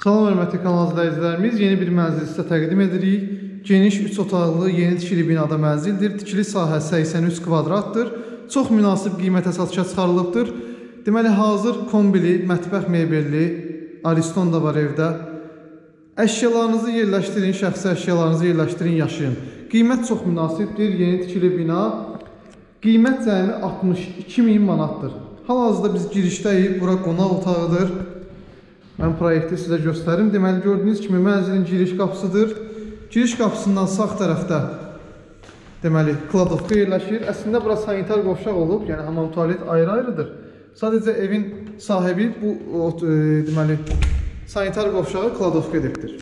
Salam hörmətli kanal izləyicilərimiz, yeni bir mənzil sizə təqdim edirik. Geniş 3 otaqlı, yeni tikili binada mənzildir. Tikili sahə 83 kvadratdır. Çox münasib qiymətə satışa çıxarılıbdır. Deməli, hazır kombili, mətbəx mebelli, Ariston da var evdə. Əşyalarınızı yerləşdirin, şəxsi əşyalarınızı yerləşdirin, yaşayın. Qiymət çox münasibdir, yeni tikili bina. Qiymət cəmi 62 min manatdır. Hal-hazırda biz girişdəyik, bura qonaq otağıdır. Mən proyekti sizə göstərim. Deməli, gördüyünüz kimi mənzilin giriş qapısıdır. Giriş qapısından sağ tərəfdə deməli, kladovka yerləşir. Əslində bura sanitar qovşaq olub, yəni hamam tualet ayrı-ayrıdır. Sadəcə evin sahibi bu o, e, deməli sanitar qovşağı kladovka edibdir.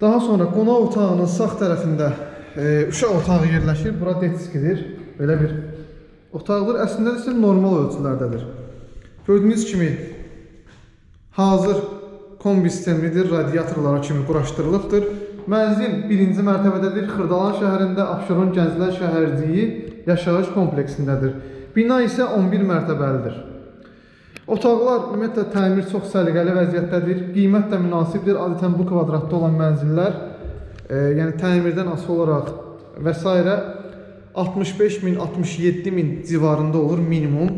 Daha sonra qonaq otağının sağ tərəfində e, uşaq otağı yerləşir. Bura detskidir. Belə bir otaqdır. Əslində isə normal ölçülərdədir. Gördüyünüz kimi hazır kombi sistemlidir. Radiatorlara kimi quraşdırılıbdır. Mənzil birinci mərtəbədədir. Xırdalan şəhərində Abşeron Gənclər Şəhərciyi yaşayış kompleksindədir. Bina isə 11 mərtəbəlidir. Otaqlar ümumiyyətlə təmir çox səliqəli vəziyyətdədir. Qiymət də münasibdir. Adətən bu kvadratda olan mənzillər, e, yəni təmirdən asılı olaraq və s. 65 min, 67 min civarında olur minimum.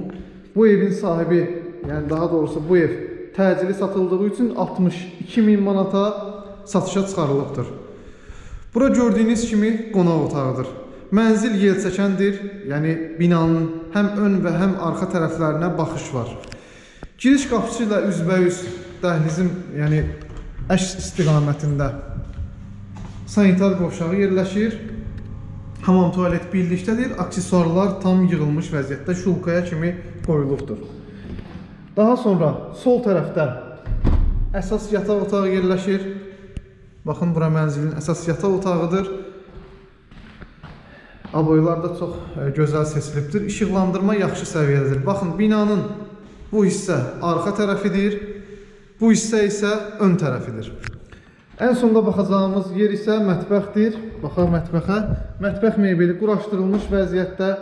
Bu evin sahibi, yəni daha doğrusu bu ev təcili satıldığı üçün 62 min manata satışa çıxarılıbdır. Bura gördüyünüz kimi qonaq otağıdır. Mənzil yelçəkəndir, yəni binanın həm ön və həm arxa tərəflərinə baxış var. Giriş qapısı ilə üzbəüz dəhlizin, yəni əks istiqamətində sanitar qovşağı yerləşir. Hamam tualet birlikdədir. Aksesuarlar tam yığılmış vəziyyətdə şulkaya kimi qoyulubdur. Daha sonra sol tərəfdə əsas yataq otağı yerləşir. Baxın bura mənzilin əsas yataq otağıdır. Aboylar da çox e, gözəl seçilibdir. İşıqlandırma yaxşı səviyyədədir. Baxın binanın bu hissə arxa tərəfidir. Bu hissə isə ön tərəfidir. Ən sonda baxacağımız yer isə mətbəxdir. Baxaq mətbəxə. Mətbəx mebeli quraşdırılmış vəziyyətdə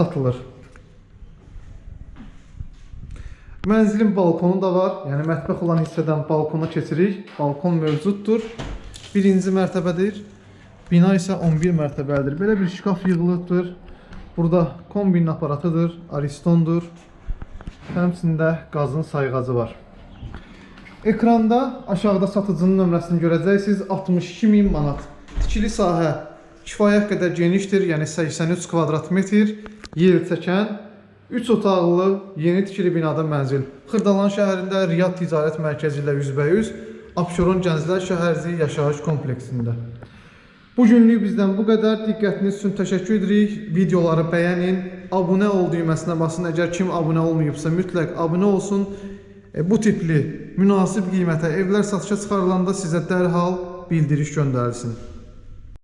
satılır. Mənzilin balkonu da var. Yəni mətbəx olan hissədən balkona keçirik. Balkon mövcuddur. Birinci mərtəbədir. Bina isə 11 mərtəbəlidir. Belə bir şkaf yığılıbdır. Burada kombinin aparatıdır, Aristondur. Həmçində qazın sayğacı var. Ekranda aşağıda satıcının nömrəsini görəcəksiniz. 62 min manat. Tikili sahə kifayət qədər genişdir, yəni 83 kvadrat metr yer çəkən 3 otaqlı yeni tikili binada mənzil. Xırdalan şəhərində Riyad Ticarət Mərkəzi ilə üzbəyüz Abşeron Gənclər Şəhərci yaşayış kompleksində. Bu günlük bizdən bu qədər. Diqqətiniz üçün təşəkkür edirik. Videoları bəyənin, abunə ol düyməsinə basın. Əgər kim abunə olmayıbsa mütləq abunə olsun. E, bu tipli münasib qiymətə evlər satışa çıxarılanda sizə dərhal bildiriş göndərilsin.